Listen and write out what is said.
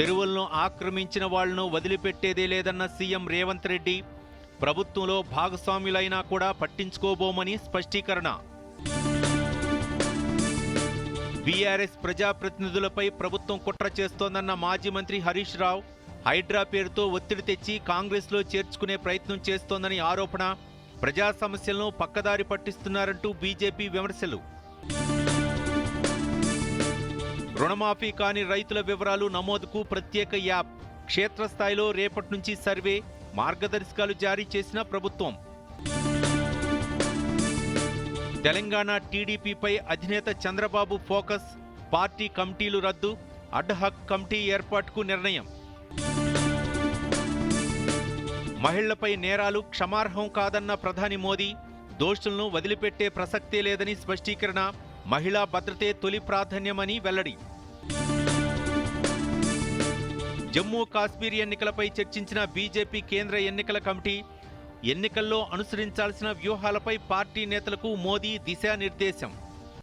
చెరువులను ఆక్రమించిన వాళ్ళను వదిలిపెట్టేదే లేదన్న సీఎం రేవంత్ రెడ్డి ప్రభుత్వంలో భాగస్వాములైనా కూడా పట్టించుకోబోమని స్పష్టీకరణ. బీఆర్ఎస్ ప్రజాప్రతినిధులపై ప్రభుత్వం కుట్ర చేస్తోందన్న మాజీ మంత్రి హరీష్ రావు హైడ్రా పేరుతో ఒత్తిడి తెచ్చి కాంగ్రెస్లో చేర్చుకునే ప్రయత్నం చేస్తోందని ఆరోపణ. ప్రజా సమస్యలను పక్కదారి పట్టిస్తున్నారంటూ బీజేపీ విమర్శలు. రుణమాఫీ కాని రైతుల వివరాలు నమోదుకు ప్రత్యేక యాప్. క్షేత్రస్థాయిలో రేపటి నుంచి సర్వే మార్గదర్శకాలు జారీ చేసిన ప్రభుత్వం. తెలంగాణ టీడీపీపై అధినేత చంద్రబాబు ఫోకస్ పార్టీ కమిటీలు రద్దు అడ్హక్ కమిటీ ఏర్పాటుకు నిర్ణయం. మహిళలపై నేరాలు క్షమార్హం కాదన్న ప్రధాని మోదీ దోషులను వదిలిపెట్టే ప్రసక్తే లేదని స్పష్టీకరణ మహిళా భద్రతే తొలి ప్రాధాన్యమని వెల్లడి. జమ్మూ కాశ్మీర్ ఎన్నికలపై చర్చించిన బీజేపీ కేంద్ర ఎన్నికల కమిటీ ఎన్నికల్లో అనుసరించాల్సిన వ్యూహాలపై పార్టీ నేతలకు మోదీ దిశానిర్దేశం.